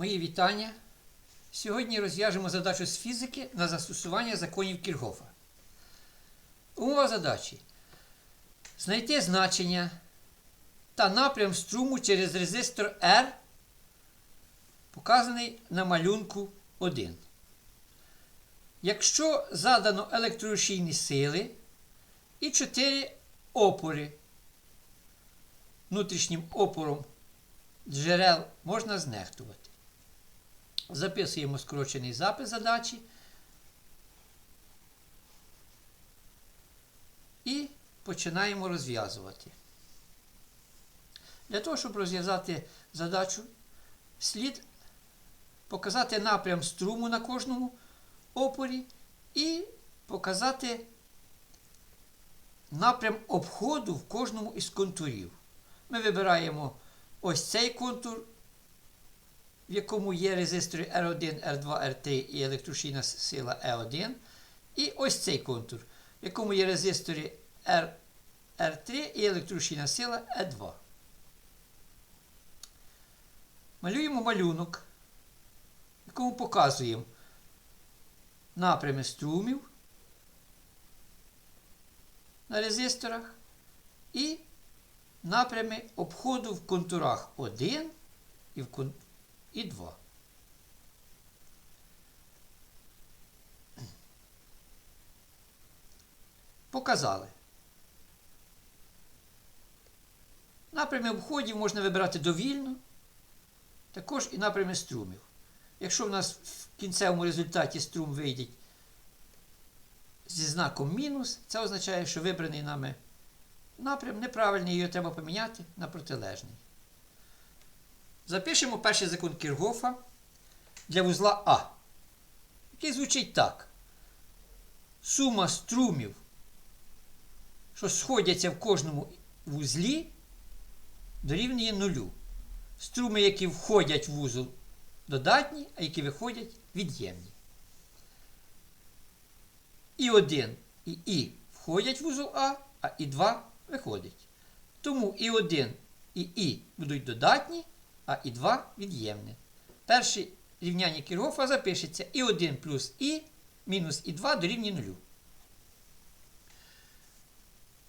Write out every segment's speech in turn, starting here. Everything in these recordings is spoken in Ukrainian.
Мої вітання. Сьогодні розв'яжемо задачу з фізики на застосування законів Кіргофа. Умова задачі. Знайти значення та напрям струму через резистор R, показаний на малюнку 1. Якщо задано електрорушійні сили і 4 опори, внутрішнім опором джерел можна знехтувати. Записуємо скорочений запис задачі. І починаємо розв'язувати. Для того, щоб розв'язати задачу, слід показати напрям струму на кожному опорі і показати напрям обходу в кожному із контурів. Ми вибираємо ось цей контур, в якому є резистори R1, R2, R3 і електрощійна сила E1. І ось цей контур, в якому є резистори R, R3 і електрощійна сила E2. Малюємо малюнок, в якому показуємо напрями струмів на резисторах і напрями обходу в контурах 1 і, в кон... і 2. Показали. Напрями обходів можна вибирати довільно, також і напрями струмів. Якщо в нас в кінцевому результаті струм вийде зі знаком мінус, це означає, що вибраний нами напрям неправильний, його треба поміняти на протилежний. Запишемо перший закон Кіргофа для вузла А, який звучить так. Сума струмів, що сходяться в кожному вузлі, дорівнює нулю. Струми, які входять в вузол, додатні, а які виходять від'ємні. І 1 і І входять в вузол А, а і 2 виходить. Тому і 1 і І будуть додатні, а і 2 від'ємні. Перше рівняння Кіргофа запишеться і 1 плюс І мінус і 2 дорівнює 0.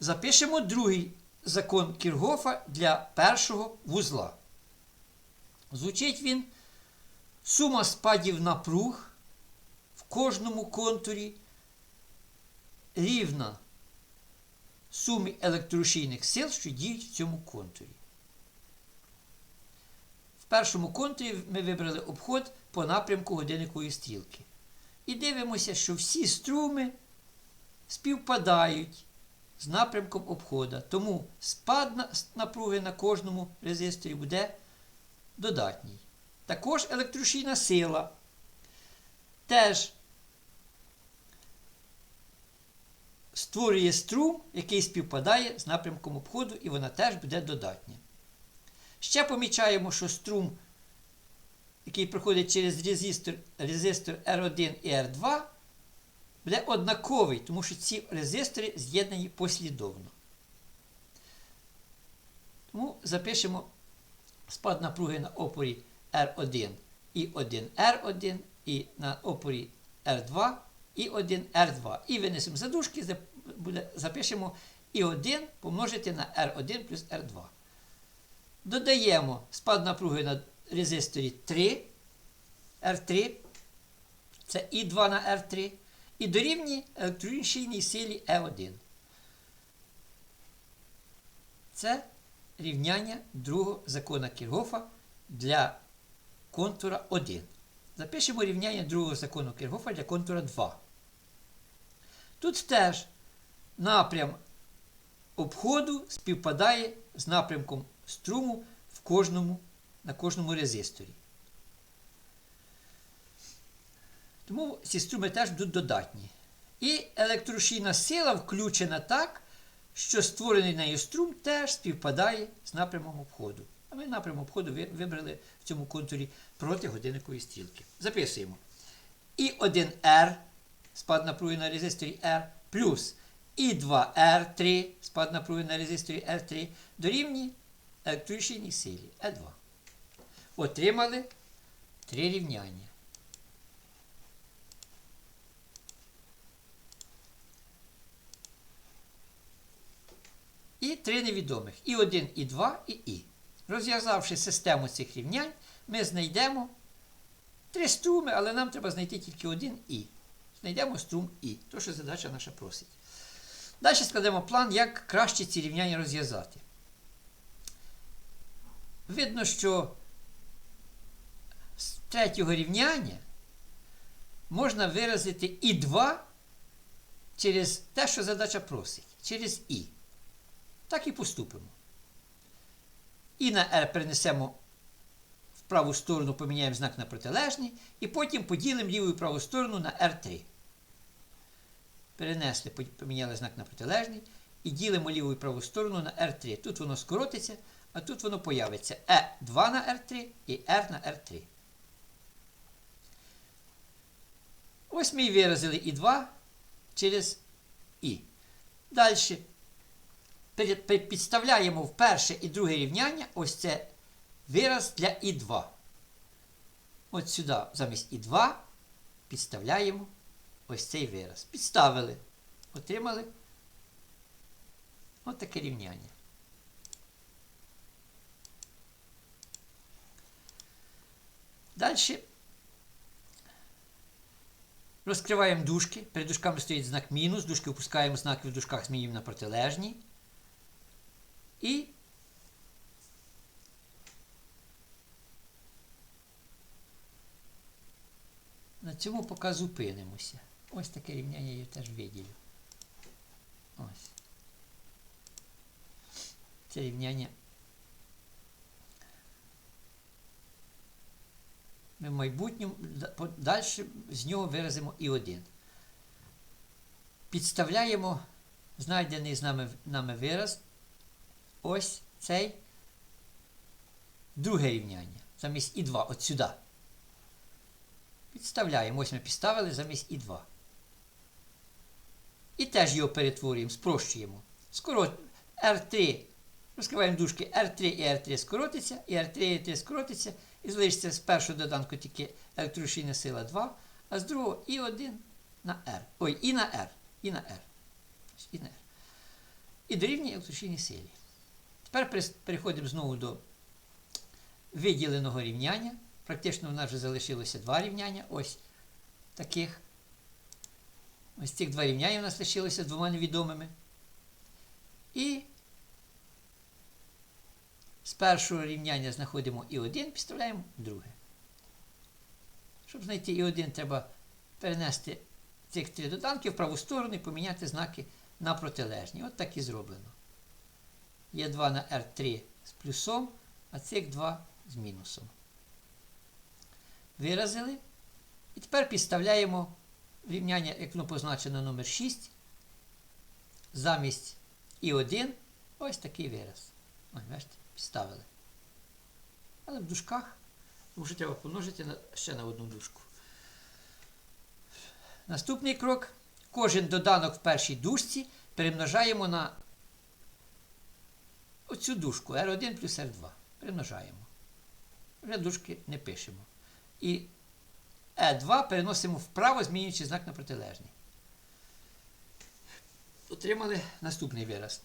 Запишемо другий закон Кіргофа для першого вузла. Звучить він сума спадів напруг в кожному контурі рівна сумі електрорушійних сил, що діють в цьому контурі. Першому контурі ми вибрали обход по напрямку годинникової стрілки. І дивимося, що всі струми співпадають з напрямком обхода. Тому спад напруги на кожному резисторі буде додатній. Також електрощійна сила теж створює струм, який співпадає з напрямком обходу, і вона теж буде додатня. Ще помічаємо, що струм, який проходить через резистор, резистор R1 і R2, буде однаковий, тому що ці резистори з'єднані послідовно. Тому запишемо спад напруги на опорі R1 і 1R1 і на опорі R2 і 1R2. І винесемо задушки, запишемо І1 помножити на R1 плюс R2. Додаємо спад напруги на резисторі 3 R3. Це І2 на R3. І дорівнює електричній силі Е1. Це рівняння другого закона Кіргофа для контура 1. Запишемо рівняння другого закону Кіргофа для контура 2. Тут теж напрям обходу співпадає з напрямком струму в кожному, на кожному резисторі. Тому ці струми теж будуть додатні. І електрорушійна сила включена так, що створений нею струм теж співпадає з напрямом обходу. А ми напрям обходу вибрали в цьому контурі проти годинникової стрілки. Записуємо. І 1R спад напруги на резисторі R плюс І2R3 спад напруги на резисторі R3 дорівнює електричній силі E2. Отримали три рівняння. І три невідомих. І 1, і 2, і і. Розв'язавши систему цих рівнянь, ми знайдемо три струми, але нам треба знайти тільки один і. Знайдемо струм і. То, що задача наша просить. Далі складемо план, як краще ці рівняння розв'язати. Видно, що з третього рівняння можна виразити і 2 через те, що задача просить, через і. Так і поступимо. І на r перенесемо в праву сторону, поміняємо знак на протилежний, і потім поділимо ліву і праву сторону на r3. Перенесли, поміняли знак на протилежний, і ділимо ліву і праву сторону на r3. Тут воно скоротиться, а тут воно появиться e2 на r3 і r на r3. Ось ми і виразили і 2 через і. Далі підставляємо в перше і друге рівняння ось це вираз для І2. От сюди замість І2 підставляємо ось цей вираз. Підставили. Отримали от таке рівняння. Далі розкриваємо дужки. Перед дужками стоїть знак мінус, дужки опускаємо знаки в дужках змінюємо на протилежні. І на цьому поки зупинимося. Ось таке рівняння я теж виділю. Ось. Це рівняння. Ми в майбутньому далі з нього виразимо і один. Підставляємо знайдений з нами, нами вираз ось цей друге рівняння. Замість І2 от сюди. Підставляємо. Ось ми підставили замість І2. І теж його перетворюємо, спрощуємо. Скоро R3. Розкриваємо дужки R3 і R3 скоротиться, і R3 і R3 скоротиться. І залишиться з першого доданку тільки електрорушійна сила 2, а з другого і 1 на R. Ой, і на R. І на R. І на R. І дорівнює електрорушійній силі. Тепер переходимо знову до виділеного рівняння. Практично у нас вже залишилося два рівняння. Ось таких. Ось цих два рівняння у нас лишилося двома невідомими. І з першого рівняння знаходимо І1, підставляємо друге. Щоб знайти І1, треба перенести цих три доданки в праву сторону і поміняти знаки на протилежні. От так і зроблено. Є 2 на R3 з плюсом, а цих 2 з мінусом. Виразили. І тепер підставляємо рівняння, як воно позначено номер 6. Замість І1 ось такий вираз. Ось, бачите, підставили. Але в дужках вже треба помножити ще на одну дужку. Наступний крок. Кожен доданок в першій дужці перемножаємо на оцю дужку R1 плюс R2. Примножаємо. Вже дужки не пишемо. І E2 переносимо вправо, змінюючи знак на протилежний. Отримали наступний вираз.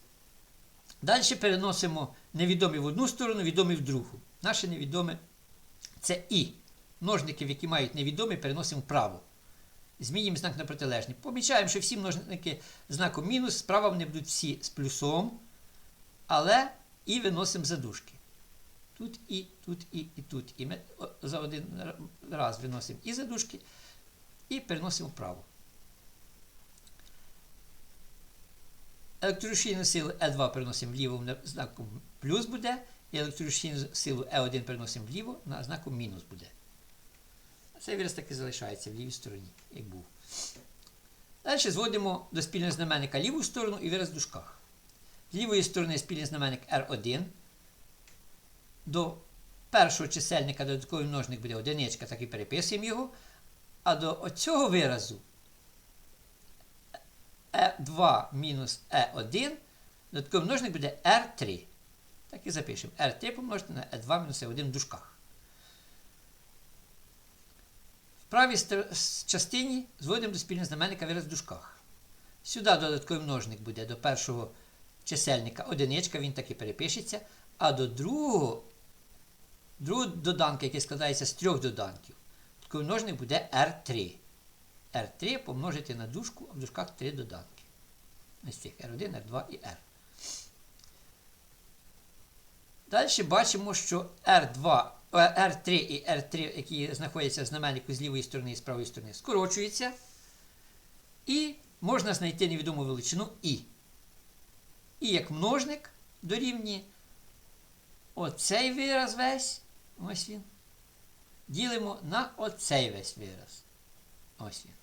Далі переносимо невідомі в одну сторону, відомі в другу. Наше невідоме це І. Множників, які мають невідомі, переносимо вправо. Змінюємо знак на протилежний. Помічаємо, що всі множники знаком мінус, справа вони будуть всі з плюсом, але і виносимо задушки. Тут і, тут і, і тут. І ми за один раз виносимо і задушки, і переносимо вправо. Електрорушійну силу Е2 переносимо вліво знаком плюс буде, і електрорушійну силу Е1 переносимо вліво на знаком мінус буде. Цей вираз таки залишається в лівій стороні, як був. Далі зводимо до спільного знаменника ліву сторону і вираз в дужках. З лівої сторони спільний знаменник R1. До першого чисельника додатковий множник буде одиничка, так і переписуємо його. А до цього виразу E2 мінус E1, додатковий множник буде R3. Так і запишемо. R3 помножити на E2 мінус E1 в дужках. правій стор- частині зводимо до спільного знаменника вираз в дужках. Сюди додатковий множник буде до першого чисельника одиничка, він так і перепишеться, а до другого, другого доданка, який складається з трьох доданків, додатковий множник буде R3. R3 помножити на дужку, а в дужках три доданки. Ось цих R1, R2 і R. Далі бачимо, що R2, е, R3 і R3, які знаходяться в знаменнику з лівої сторони і з правої сторони, скорочуються. І можна знайти невідому величину І. І як множник дорівнює оцей вираз весь, ось він, ділимо на оцей весь вираз. Ось він.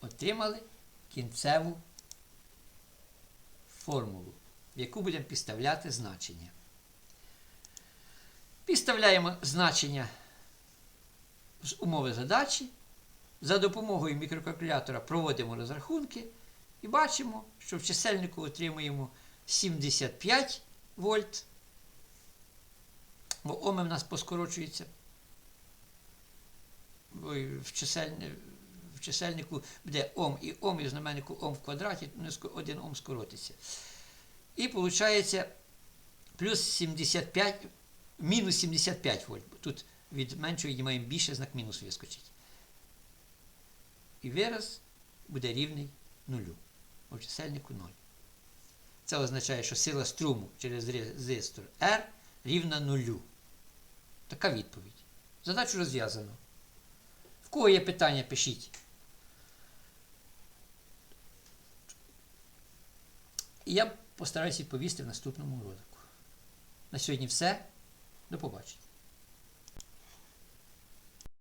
Отримали кінцеву формулу, в яку будемо підставляти значення. Підставляємо значення з умови задачі. За допомогою мікрокалькулятора проводимо розрахунки і бачимо, що в чисельнику отримуємо 75 вольт. Бо оми в нас поскорочується. В, чисельни- в чисельнику буде ом і ом, і знаменнику ом в квадраті, один ом скоротиться. І виходить плюс 75, мінус 75 вольт. Тут від меншого віднімаємо більше, знак мінус вискочить. І вираз буде рівний нулю. У чисельнику 0. Це означає, що сила струму через резистор R рівна нулю. Така відповідь. Задачу розв'язано. В кого є питання, пишіть. І я постараюся відповісти в наступному ролику. На сьогодні все. До побачення.